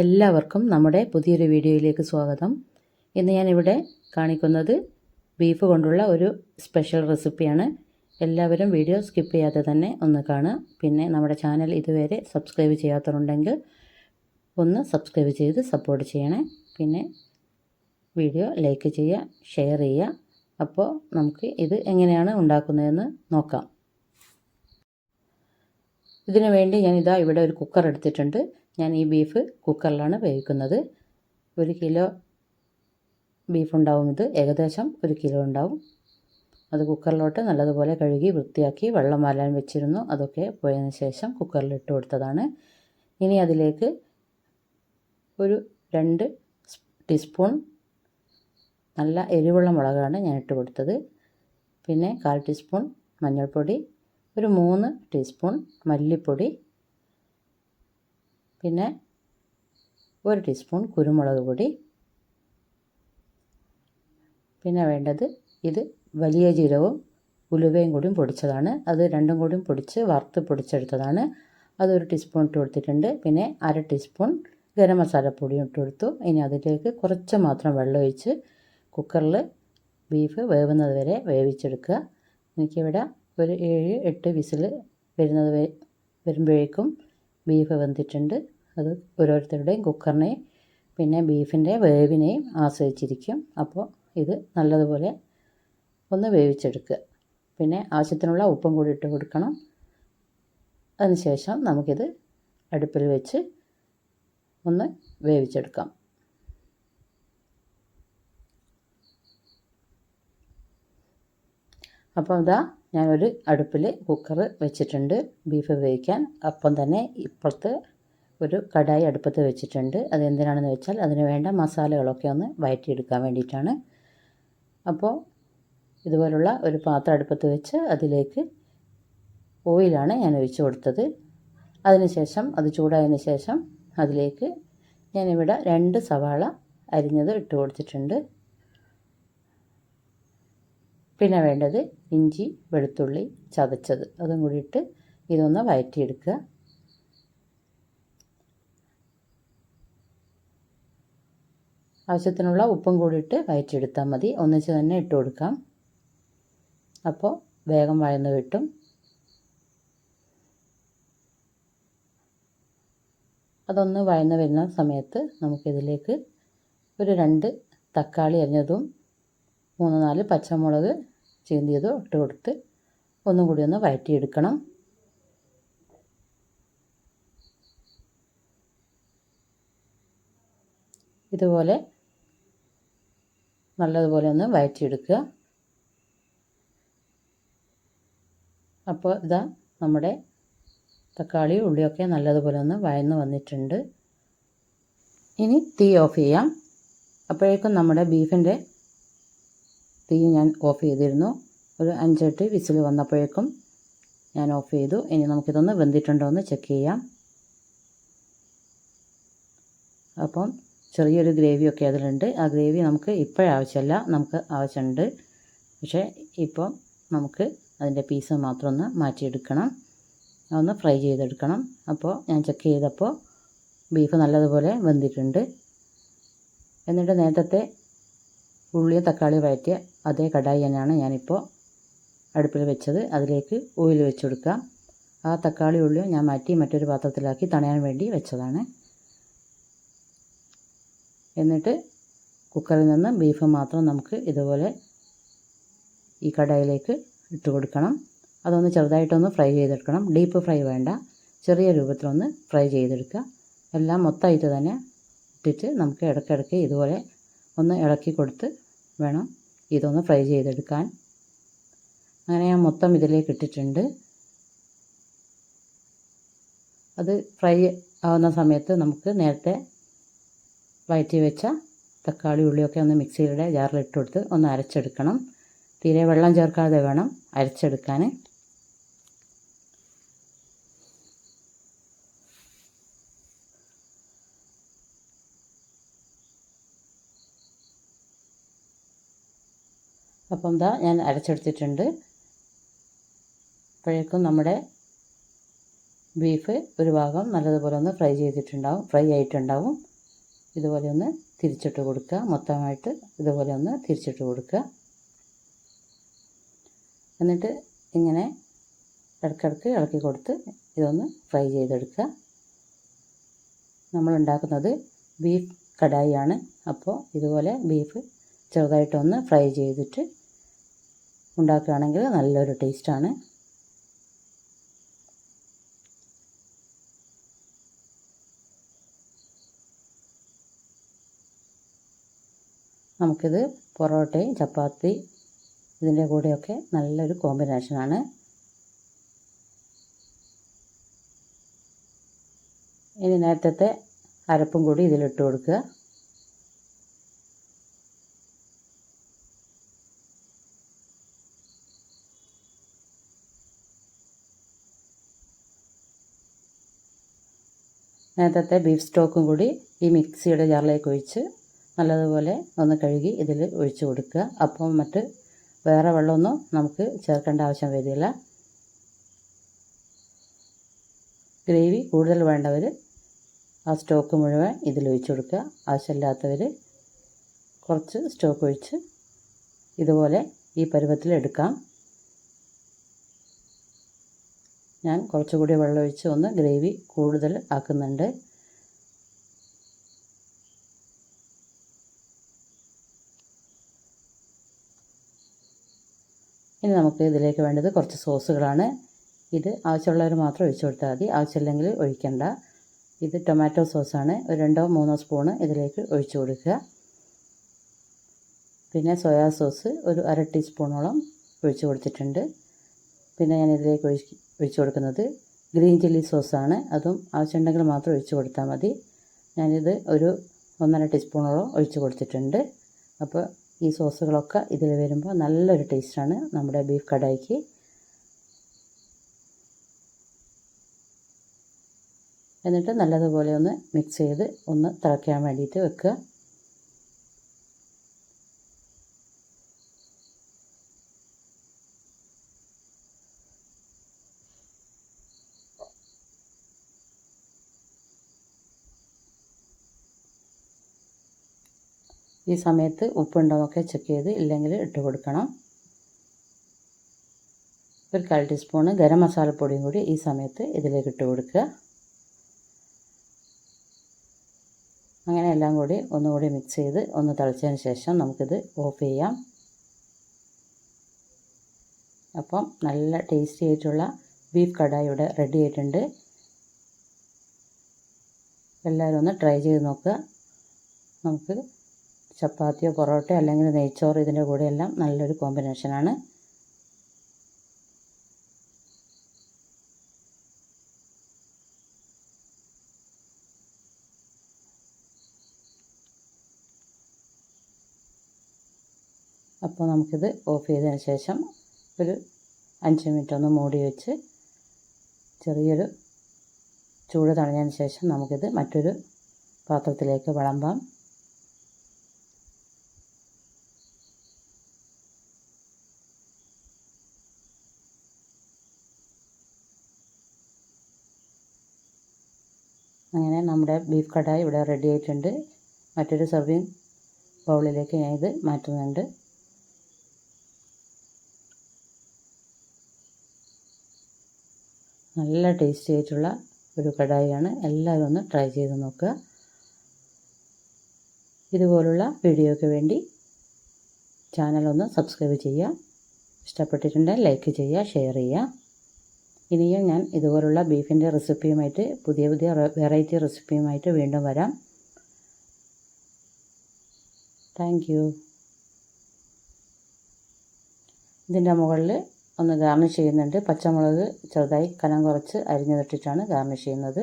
എല്ലാവർക്കും നമ്മുടെ പുതിയൊരു വീഡിയോയിലേക്ക് സ്വാഗതം. ഇന്ന് ഞാനിവിടെ കാണിക്കുന്നത് ബീഫ് കൊണ്ടുള്ള ഒരു സ്പെഷ്യൽ റെസിപ്പിയാണ് എല്ലാവരും വീഡിയോ സ്കിപ്പ് ചെയ്യാതെ തന്നെ ഒന്ന് കാണുക. പിന്നെ നമ്മുടെ ചാനൽ ഇതുവരെ സബ്സ്ക്രൈബ് ചെയ്യാത്തവരുണ്ടെങ്കിൽ ഒന്ന് സബ്സ്ക്രൈബ് ചെയ്ത് സപ്പോർട്ട് ചെയ്യണേ. പിന്നെ വീഡിയോ ലൈക്ക് ചെയ്യുക ഷെയർ ചെയ്യുക. അപ്പോൾ നമുക്ക് ഇത് എങ്ങനെയാണ് ഉണ്ടാക്കുന്നതെന്ന് നോക്കാം. ഇതിനു വേണ്ടി ഞാൻ ഇതാ ഇവിടെ ഒരു കുക്കർ എടുത്തിട്ടുണ്ട്. ഞാൻ ഈ ബീഫ് കുക്കറിലാണ് വേവിക്കുന്നത്. ഒരു കിലോ ബീഫ് ഉണ്ടാവും ഇത്. ഏകദേശം ഒരു കിലോ ഉണ്ടാവും. അത് കുക്കറിലോട്ട് നല്ലതുപോലെ കഴുകി വൃത്തിയാക്കി വെള്ളം വാലാൻ വെച്ചിരുന്നു. അതൊക്കെ പോയതിന് ശേഷം കുക്കറിൽ ഇട്ട് കൊടുത്തതാണ്. ഇനി അതിലേക്ക് ഒരു രണ്ട് ടീസ്പൂൺ നല്ല എരിവുള്ള മുളകാണ് ഞാൻ ഇട്ട് കൊടുത്തത്. പിന്നെ കാൽ ടീസ്പൂൺ മഞ്ഞൾപ്പൊടി ഒരു മൂന്ന് ടീസ്പൂൺ മല്ലിപ്പൊടി പിന്നെ ഒരു ടീസ്പൂൺ കുരുമുളക് പൊടി. പിന്നെ വേണ്ടത് ഇത് വലിയ ജീരകവും ഉലുവയും കൂടിയും പൊടിച്ചതാണ്. അത് രണ്ടും കൂടിയും പൊടിച്ച് വറുത്ത് പൊടിച്ചെടുത്തതാണ്. അതൊരു ടീസ്പൂൺ ഇട്ട് കൊടുത്തിട്ടുണ്ട്. പിന്നെ അര ടീസ്പൂൺ ഗരം മസാലപ്പൊടിയും ഇട്ട് കൊടുത്തു. ഇനി അതിലേക്ക് കുറച്ച് മാത്രം വെള്ളം ഒഴിച്ച് കുക്കറിൽ ബീഫ് വേവുന്നത് വരെ വേവിച്ചെടുക്കുക. എനിക്കിവിടെ ഒരു ഏഴ് എട്ട് വിസിൽ വരുന്നത് വരുമ്പോഴേക്കും ബീഫ് വെന്തിട്ടുണ്ട്. അത് ഓരോരുത്തരുടെയും കുക്കറിനെയും പിന്നെ ബീഫിന്റെ വേവിനെയും ആശ്രയിച്ചിരിക്കും. അപ്പോൾ ഇത് നല്ലതുപോലെ ഒന്ന് വേവിച്ചെടുക്കുക. പിന്നെ ആവശ്യത്തിനുള്ള ഉപ്പും കൂടി ഇട്ട് കൊടുക്കണം. അതിനുശേഷം നമുക്കിത് അടുപ്പിൽ വെച്ച് ഒന്ന് വേവിച്ചെടുക്കാം. അപ്പോൾ ഇതാ ഞാനൊരു അടുപ്പിൽ കുക്കർ വെച്ചിട്ടുണ്ട്. ബീഫ് വേവിക്കാൻ. അപ്പം തന്നെ ഇപ്പുറത്ത് ഒരു കടായി അടുപ്പത്ത് വെച്ചിട്ടുണ്ട്. അതെന്തിനാണെന്ന് വെച്ചാൽ അതിന് വേണ്ട മസാലകളൊക്കെ ഒന്ന് വയറ്റിയെടുക്കാൻ വേണ്ടിയിട്ടാണ്. അപ്പോൾ ഇതുപോലുള്ള ഒരു പാത്രം അടുപ്പത്ത് വെച്ച് അതിലേക്ക് ഓയിലാണ് ഞാൻ ഒഴിച്ചു കൊടുത്തത്. അതിനുശേഷം അത് ചൂടായതിന് ശേഷം അതിലേക്ക് ഞാനിവിടെ രണ്ട് സവാള അരിഞ്ഞത് ഇട്ട് കൊടുത്തിട്ടുണ്ട്. പിന്നെ വേണ്ടത് ഇഞ്ചി വെളുത്തുള്ളി ചതച്ചത്. അതും കൂടി ഇട്ട് ഇതൊന്ന് വഴറ്റിയെടുക്കുക ആവശ്യത്തിനുള്ള ഉപ്പും കൂടി ഇട്ട് വയറ്റിയെടുത്താൽ മതി. ഒന്നിച്ച് തന്നെ ഇട്ട് കൊടുക്കാം. അപ്പോൾ വേഗം വഴന്ന് കിട്ടും. അതൊന്ന് വഴന്ന് വരുന്ന സമയത്ത് നമുക്കിതിലേക്ക് ഒരു രണ്ട് തക്കാളി അരിഞ്ഞതും മൂന്ന് നാല് പച്ചമുളക് ചീന്തിയതും ഇട്ട് കൊടുത്ത് ഒന്നും കൂടി ഒന്ന് വഴറ്റിയെടുക്കണം. ഇതുപോലെ നല്ലതുപോലെ ഒന്ന് വഴറ്റിയെടുക്കുക. അപ്പോൾ ഇതാ നമ്മുടെ തക്കാളി ഉള്ളിയൊക്കെ നല്ലതുപോലെ ഒന്ന് വയന്ന് വന്നിട്ടുണ്ട്. ഇനി തീ ഓഫ് ചെയ്യാം. അപ്പോഴേക്കും നമ്മുടെ ബീഫിന്റെ തീ ഞാൻ ഓഫ് ചെയ്തിരുന്നു. ഒരു അഞ്ചെട്ട് വിസിൽ വന്നപ്പോഴേക്കും ഞാൻ ഓഫ് ചെയ്തു. ഇനി നമുക്കിതൊന്ന് വെന്തിട്ടുണ്ടോ എന്ന് ചെക്ക് ചെയ്യാം. അപ്പം ചെറിയൊരു ഗ്രേവിയൊക്കെ അതിലുണ്ട്. ആ ഗ്രേവി നമുക്ക് ഇപ്പോഴാവശ്യമല്ല നമുക്ക് ആവശ്യമുണ്ട്. പക്ഷേ ഇപ്പോൾ നമുക്ക് അതിന്റെ പീസ് മാത്രം ഒന്ന് മാറ്റിയെടുക്കണം. ഒന്ന് ഫ്രൈ ചെയ്തെടുക്കണം. അപ്പോൾ ഞാൻ ചെക്ക് ചെയ്തപ്പോൾ ബീഫ് നല്ലതുപോലെ വെന്തിട്ടുണ്ട്. എന്നിട്ട് നേരത്തെ ഉള്ളിയും തക്കാളിയും വഴറ്റിയ അതേ കടായി തന്നെയാണ് ഞാനിപ്പോൾ അടുപ്പിൽ വെച്ചത്. അതിലേക്ക് ഓയിൽ വെച്ചെടുക്കാം. ആ തക്കാളി ഉള്ളിയും ഞാൻ മാറ്റി മറ്റൊരു പാത്രത്തിലാക്കി തണയാൻ വേണ്ടി വെച്ചതാണ്. എന്നിട്ട് കുക്കറിൽ നിന്ന് ബീഫ് മാത്രം നമുക്ക് ഇതുപോലെ ഈ കടായിലേക്ക് ഇട്ട് കൊടുക്കണം. അതൊന്ന് ചെറുതായിട്ടൊന്ന് ഫ്രൈ ചെയ്തെടുക്കണം. ഡീപ്പ് ഫ്രൈ വേണ്ട. ചെറിയ രൂപത്തിലൊന്ന് ഫ്രൈ ചെയ്തെടുക്കുക. എല്ലാം മൊത്തമായിട്ട് തന്നെ ഇട്ടിട്ട് നമുക്ക് ഇടയ്ക്കിടയ്ക്ക് ഇതുപോലെ ഒന്ന് ഇളക്കി കൊടുത്ത് വേണം ഇതൊന്ന് ഫ്രൈ ചെയ്തെടുക്കാൻ. അങ്ങനെ ഞാൻ മൊത്തം ഇതിലേക്ക് ഇട്ടിട്ടുണ്ട്. അത് ഫ്രൈ ആവുന്ന സമയത്ത് നമുക്ക് നേരത്തെ വഴറ്റി വെച്ച തക്കാളി ഉള്ളിയൊക്കെ ഒന്ന് മിക്സിയുടെ ജാറിലിട്ട് കൊടുത്ത് ഒന്ന് അരച്ചെടുക്കണം. തീരെ വെള്ളം ചേർക്കാതെ വേണം അരച്ചെടുക്കാൻ അപ്പം ദാ ഞാൻ അരച്ചെടുത്തിട്ടുണ്ട്. അപ്പോഴേക്കും നമ്മുടെ ബീഫ് ഒരു ഭാഗം നല്ലതുപോലെ ഒന്ന് ഫ്രൈ ചെയ്തിട്ടുണ്ടാവും ഫ്രൈ ആയിട്ടുണ്ടാവും. ഇതുപോലെ ഒന്ന് തിരിച്ചിട്ട് കൊടുക്കുക. മൊത്തമായിട്ട് ഇതുപോലെ ഒന്ന് തിരിച്ചിട്ട് കൊടുക്കുക. എന്നിട്ട് ഇങ്ങനെ ഇടയ്ക്കിടയ്ക്ക് ഇളക്കി കൊടുത്ത് ഇതൊന്ന് ഫ്രൈ ചെയ്തെടുക്കുക. നമ്മളുണ്ടാക്കുന്നത് ബീഫ് കടായിയാണ്. അപ്പോൾ ഇതുപോലെ ബീഫ് ചെറുതായിട്ടൊന്ന് ഫ്രൈ ചെയ്തിട്ട് ഉണ്ടാക്കുകയാണെങ്കിൽ നല്ലൊരു ടേസ്റ്റാണ്. നമുക്കിത് പൊറോട്ടയും ചപ്പാത്തി ഇതിന്റെ കൂടെയൊക്കെ നല്ലൊരു കോമ്പിനേഷനാണ്. ഇനി നേരത്തെ അരപ്പും കൂടി ഇതിലിട്ട് കൊടുക്കുക. നേരത്തെ ബീഫ് സ്റ്റോക്കും കൂടി ഈ മിക്സിയുടെ ജാറിലേക്ക് ഒഴിച്ച് നല്ലതുപോലെ ഒന്ന് കഴുകി ഇതിൽ ഒഴിച്ചു കൊടുക്കുക. അപ്പം മറ്റ് വേറെ വെള്ളമൊന്നും നമുക്ക് ചേർക്കേണ്ട ആവശ്യം വരില്ല. ഗ്രേവി കൂടുതൽ വേണ്ടവർ ആ സ്റ്റോക്ക് മുഴുവൻ ഇതിൽ ഒഴിച്ചു കൊടുക്കുക. ആവശ്യമില്ലാത്തവർ കുറച്ച് സ്റ്റോക്ക് ഒഴിച്ച് ഇതുപോലെ ഈ പരുവത്തിൽ എടുക്കാം. ഞാൻ കുറച്ചുകൂടി വെള്ളം ഒഴിച്ച് ഒന്ന് ഗ്രേവി കൂടുതൽ ആക്കുന്നുണ്ട്. ഇനി നമുക്ക് ഇതിലേക്ക് വേണ്ടത് കുറച്ച് സോസുകളാണ്. ഇത് ആവശ്യമുള്ളവർ മാത്രം ഒഴിച്ചു കൊടുത്താൽ മതി. ആവശ്യമില്ലെങ്കിൽ ഒഴിക്കണ്ട. ഇത് ടൊമാറ്റോ സോസാണ്. ഒരു രണ്ടോ മൂന്നോ സ്പൂണ് ഇതിലേക്ക് ഒഴിച്ചു കൊടുക്കുക. പിന്നെ സോയാ സോസ് ഒരു അര ടീസ്പൂണോളം ഒഴിച്ചു കൊടുത്തിട്ടുണ്ട്. പിന്നെ ഞാൻ ഇതിലേക്ക് ഒഴിച്ച് ഒഴിച്ചു കൊടുക്കുന്നത് ഗ്രീൻ ചില്ലി സോസാണ്. അതും ആവശ്യമുണ്ടെങ്കിൽ മാത്രം ഒഴിച്ചു കൊടുത്താൽ മതി. ഞാനിത് ഒരു ഒന്നര ടീസ്പൂണോളം ഒഴിച്ചു കൊടുത്തിട്ടുണ്ട്. അപ്പോൾ ഈ സോസുകളൊക്കെ ഇതിൽ വരുമ്പോൾ നല്ലൊരു ടേസ്റ്റാണ് നമ്മുടെ ബീഫ് കടായിക്ക്. എന്നിട്ട് നല്ലതുപോലെ ഒന്ന് മിക്സ് ചെയ്ത് ഒന്ന് തിളയ്ക്കാൻ വേണ്ടിയിട്ട് വെക്കുക. ഈ സമയത്ത് ഉപ്പുണ്ടോയെന്നൊക്കെ ചെക്ക് ചെയ്ത് ഇല്ലെങ്കിൽ ഇട്ട് കൊടുക്കണം. ഒരു കാൽ ടീസ്പൂണ് ഗരം മസാലപ്പൊടിയും കൂടി ഈ സമയത്ത് ഇതിലേക്ക് ഇട്ട് കൊടുക്കുക. അങ്ങനെ എല്ലാം കൂടി ഒന്നുകൂടി മിക്സ് ചെയ്ത് ഒന്ന് തിളച്ചതിന് ശേഷം നമുക്കിത് ഓഫ് ചെയ്യാം. അപ്പം നല്ല ടേസ്റ്റി ആയിട്ടുള്ള ബീഫ് കടായി ഇവിടെ റെഡി ആയിട്ടുണ്ട്. എല്ലാവരും ഒന്ന് ട്രൈ ചെയ്ത് നോക്കുക. നമുക്ക് ചപ്പാത്തിയോ പൊറോട്ടയോ അല്ലെങ്കിൽ നെയ്ച്ചോറ് ഇതിന്റെ കൂടെയെല്ലാം നല്ലൊരു കോമ്പിനേഷനാണ് അപ്പോൾ നമുക്കിത് ഓഫ് ചെയ്തതിന് ശേഷം ഒരു അഞ്ച് മിനിറ്റ് ഒന്ന് മൂടി വെച്ച് ചെറിയൊരു ചൂട് തണിഞ്ഞതിന് ശേഷം നമുക്കിത് മറ്റൊരു പാത്രത്തിലേക്ക് വിളമ്പാം. അങ്ങനെ നമ്മുടെ ബീഫ് കടായി ഇവിടെ റെഡി ആയിട്ടുണ്ട്. മറ്റൊരു സർവിങ് ബൗളിലേക്ക് ഞാൻ ഇത് മാറ്റുന്നുണ്ട്. നല്ല ടേസ്റ്റി ആയിട്ടുള്ള ഒരു കടായിയാണ്. എല്ലാവരും ഒന്ന് ട്രൈ ചെയ്ത് നോക്കുക. ഇതുപോലുള്ള വീഡിയോയ്ക്ക് വേണ്ടി ചാനലൊന്ന് സബ്സ്ക്രൈബ് ചെയ്യുക. ഇഷ്ടപ്പെട്ടിട്ടുണ്ടെങ്കിൽ ലൈക്ക് ചെയ്യുക ഷെയർ ചെയ്യുക. ഇനിയും ഞാൻ ഇതുപോലുള്ള ബീഫിന്റെ റെസിപ്പിയുമായിട്ട് പുതിയ പുതിയ വെറൈറ്റി റെസിപ്പിയുമായിട്ട് വീണ്ടും വരാം. Thank you. ഇതിന്റെ മുകളിൽ ഒന്ന് ഗാർണിഷ് ചെയ്യുന്നുണ്ട്. പച്ചമുളക് ചെറുതായി കനം കുറച്ച് അരിഞ്ഞു തട്ടിട്ടാണ് ഗാർണിഷ് ചെയ്യുന്നത്.